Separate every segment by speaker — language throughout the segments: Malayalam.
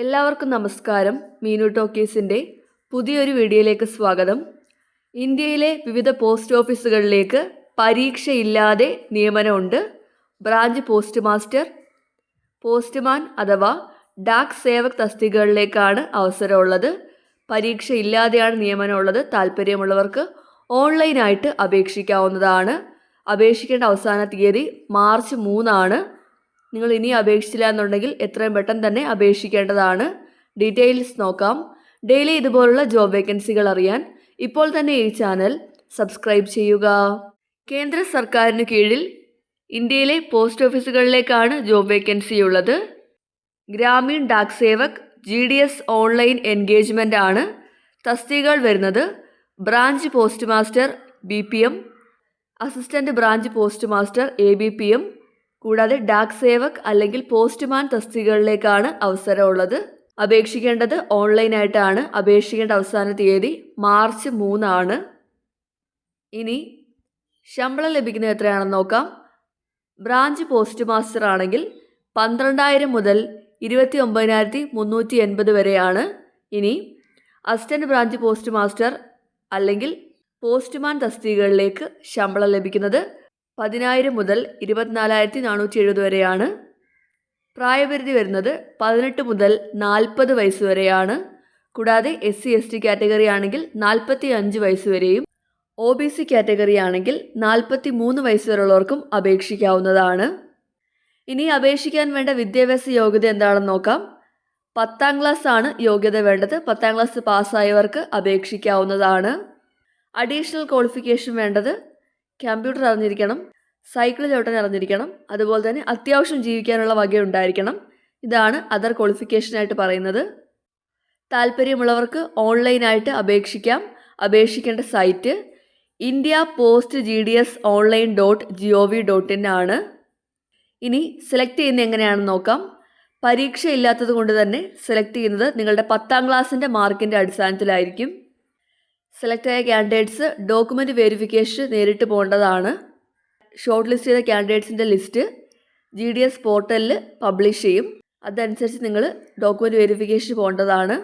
Speaker 1: എല്ലാവർക്കും നമസ്കാരം. മീനു ടോക്കീസിന്റെ പുതിയൊരു വീഡിയോയിലേക്ക് സ്വാഗതം. ഇന്ത്യയിലെ വിവിധ പോസ്റ്റ് ഓഫീസുകളിലേക്ക് പരീക്ഷയില്ലാതെ നിയമനമുണ്ട്. ബ്രാഞ്ച് പോസ്റ്റ് മാസ്റ്റർ പോസ്റ്റ്മാൻ അഥവാ ഡാക് സേവക് തസ്തികകളിലേക്കാണ് അവസരമുള്ളത്. പരീക്ഷയില്ലാതെയാണ് നിയമനമുള്ളത്. താല്പര്യമുള്ളവർക്ക് ഓൺലൈനായിട്ട് അപേക്ഷിക്കാവുന്നതാണ്. അപേക്ഷിക്കേണ്ട അവസാന തീയതി മാർച്ച് മൂന്നാണ്. നിങ്ങൾ ഇനി അപേക്ഷിച്ചില്ല എന്നുണ്ടെങ്കിൽ എത്രയും പെട്ടെന്ന് തന്നെ അപേക്ഷിക്കേണ്ടതാണ്. ഡീറ്റെയിൽസ് നോക്കാം. ഡെയിലി ഇതുപോലുള്ള ജോബ് വേക്കൻസികൾ അറിയാൻ ഇപ്പോൾ തന്നെ ഈ ചാനൽ സബ്സ്ക്രൈബ് ചെയ്യുക. കേന്ദ്ര സർക്കാരിന് കീഴിൽ ഇന്ത്യയിലെ പോസ്റ്റ് ഓഫീസുകളിലേക്കാണ് ജോബ് വേക്കൻസി ഉള്ളത്. Gramin Dak Sevak G D S online engagement ആണ് തസ്തികകൾ വരുന്നത്. Branch post master B P M assistant branch post master A B P M കൂടാതെ ഡാക് സേവക് അല്ലെങ്കിൽ പോസ്റ്റ്മാൻ തസ്തികകളിലേക്കാണ് അവസരമുള്ളത്. അപേക്ഷിക്കേണ്ടത് ഓൺലൈനായിട്ടാണ്. അപേക്ഷിക്കേണ്ട അവസാന തീയതി മാർച്ച് മൂന്നാണ്. ഇനി ശമ്പളം ലഭിക്കുന്നത് എത്രയാണെന്ന് നോക്കാം. ബ്രാഞ്ച് പോസ്റ്റ് മാസ്റ്റർ ആണെങ്കിൽ പന്ത്രണ്ടായിരം മുതൽ ഇരുപത്തി ഒമ്പതിനായിരത്തി മുന്നൂറ്റി എൺപത് വരെയാണ്. ഇനി അസിസ്റ്റന്റ് ബ്രാഞ്ച് പോസ്റ്റ് മാസ്റ്റർ അല്ലെങ്കിൽ പോസ്റ്റ്മാൻ തസ്തികകളിലേക്ക് ശമ്പളം ലഭിക്കുന്നത് പതിനായിരം മുതൽ ഇരുപത്തിനാലായിരത്തി നാനൂറ്റി എഴുപത് വരെയാണ്. പ്രായപരിധി വരുന്നത് പതിനെട്ട് മുതൽ നാൽപ്പത് വയസ്സ് വരെയാണ്. കൂടാതെ S C S T category ആണെങ്കിൽ നാൽപ്പത്തി അഞ്ച് വയസ്സ് വരെയും ഒ ബി സി കാറ്റഗറി ആണെങ്കിൽ നാൽപ്പത്തി മൂന്ന് വയസ്സ് വരെയുള്ളവർക്കും അപേക്ഷിക്കാവുന്നതാണ്. ഇനി അപേക്ഷിക്കാൻ വേണ്ട വിദ്യാഭ്യാസ യോഗ്യത എന്താണെന്ന് നോക്കാം. പത്താം ക്ലാസ് ആണ് യോഗ്യത വേണ്ടത്. പത്താം ക്ലാസ് പാസ്സായവർക്ക് അപേക്ഷിക്കാവുന്നതാണ്. അഡീഷണൽ ക്വാളിഫിക്കേഷൻ വേണ്ടത് കമ്പ്യൂട്ടർ അറിഞ്ഞിരിക്കണം സൈക്കിൾ ചവിട്ടാൻ അറിഞ്ഞിരിക്കണം അതുപോലെ തന്നെ അത്യാവശ്യം ജീവിക്കാനുള്ള വകയുണ്ടായിരിക്കണം ഇതാണ് അതർ ക്വാളിഫിക്കേഷനായിട്ട് പറയുന്നത്. താല്പര്യമുള്ളവർക്ക് ഓൺലൈനായിട്ട് അപേക്ഷിക്കാം. അപേക്ഷിക്കേണ്ട site India post G D S online dot G O V dot in ആണ്. ഇനി സെലക്ട് ചെയ്യുന്നത് എങ്ങനെയാണെന്ന് നോക്കാം. പരീക്ഷ ഇല്ലാത്തത് കൊണ്ട് തന്നെ സെലക്ട് ചെയ്യുന്നത് നിങ്ങളുടെ പത്താം ക്ലാസ്സിന്റെ മാർക്കിന്റെ അടിസ്ഥാനത്തിലായിരിക്കും. സെലക്ട് ആയ കാൻഡിഡേറ്റ്സ് ഡോക്യുമെന്റ് വെരിഫിക്കേഷൻ നേരിട്ട് പോകേണ്ടതാണ്. ഷോർട്ട് ലിസ്റ്റ് ചെയ്ത കാൻഡിഡേറ്റ്സിന്റെ ലിസ്റ്റ് ജി ഡി എസ് പോർട്ടലിൽ പബ്ലിഷ് ചെയ്യും. അതനുസരിച്ച് നിങ്ങൾ ഡോക്യുമെന്റ് വെരിഫിക്കേഷൻ പോകേണ്ടതാണ്.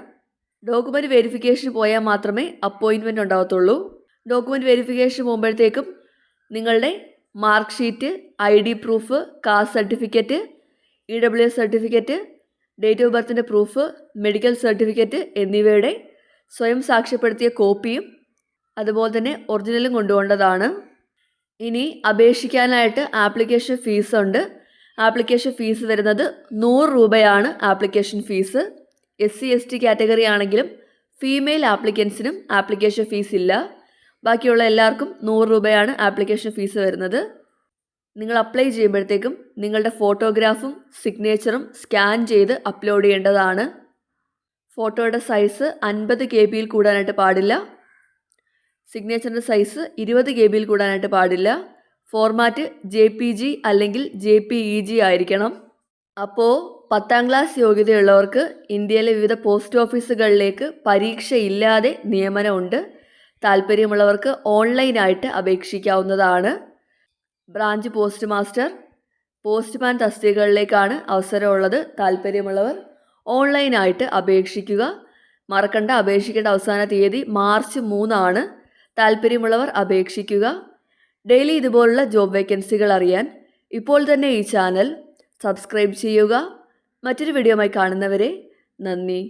Speaker 1: ഡോക്യുമെന്റ് വെരിഫിക്കേഷൻ പോയാൽ മാത്രമേ അപ്പോയിൻമെന്റ് ഉണ്ടാകത്തുള്ളൂ. ഡോക്യുമെന്റ് വെരിഫിക്കേഷൻ പോകുമ്പോഴത്തേക്കും നിങ്ങളുടെ mark sheet I D proof caste certificate E W S certificate date of ബർത്തിന്റെ proof medical certificate എന്നിവയുടെ സ്വയം സാക്ഷ്യപ്പെടുത്തിയ കോപ്പിയും അതുപോലെ തന്നെ ഒറിജിനലും കൊണ്ടുപോകേണ്ടതാണ്. ഇനി അപേക്ഷിക്കാനായിട്ട് ആപ്ലിക്കേഷൻ ഫീസ് ഉണ്ട്. ആപ്ലിക്കേഷൻ ഫീസ് വരുന്നത് നൂറ് രൂപയാണ് application fees. S C S T category ആണെങ്കിലും ഫീമെയിൽ ആപ്ലിക്കൻസിനും ആപ്ലിക്കേഷൻ ഫീസ് ഇല്ല. ബാക്കിയുള്ള എല്ലാവർക്കും നൂറ് രൂപയാണ് ആപ്ലിക്കേഷൻ ഫീസ് വരുന്നത്. നിങ്ങൾ അപ്ലൈ ചെയ്യുമ്പോഴത്തേക്കും നിങ്ങളുടെ ഫോട്ടോഗ്രാഫും സിഗ്നേച്ചറും സ്കാൻ ചെയ്ത് അപ്ലോഡ് ചെയ്യേണ്ടതാണ്. ഫോട്ടോയുടെ സൈസ് അൻപത് കെ ബിയിൽ കൂടാനായിട്ട് പാടില്ല. സിഗ്നേച്ചറിന്റെ സൈസ് ഇരുപത് കെ ബിയിൽ കൂടാനായിട്ട് പാടില്ല. ഫോർമാറ്റ് ജെ പി ജി അല്ലെങ്കിൽ ജെ പി ഇ ജി ആയിരിക്കണം. അപ്പോൾ പത്താം ക്ലാസ് യോഗ്യതയുള്ളവർക്ക് ഇന്ത്യയിലെ വിവിധ പോസ്റ്റ് ഓഫീസുകളിലേക്ക് പരീക്ഷയില്ലാതെ നിയമനമുണ്ട്. താല്പര്യമുള്ളവർക്ക് ഓൺലൈനായിട്ട് അപേക്ഷിക്കാവുന്നതാണ്. ബ്രാഞ്ച് പോസ്റ്റ് മാസ്റ്റർ പോസ്റ്റ്മാൻ തസ്തികകളിലേക്കാണ് അവസരമുള്ളത്. താല്പര്യമുള്ളവർ ഓൺലൈനായിട്ട് അപേക്ഷിക്കുക. മറക്കണ്ട അപേക്ഷിക്കേണ്ട അവസാന തീയതി മാർച്ച് മൂന്നാണ്. താല്പര്യമുള്ളവർ അപേക്ഷിക്കുക. ഡെയിലി ഇതുപോലുള്ള ജോബ് വേക്കൻസികൾ അറിയാൻ ഇപ്പോൾ തന്നെ ഈ ചാനൽ സബ്സ്ക്രൈബ് ചെയ്യുക. മറ്റൊരു വീഡിയോയുമായി കാണുന്നവരെ നന്ദി.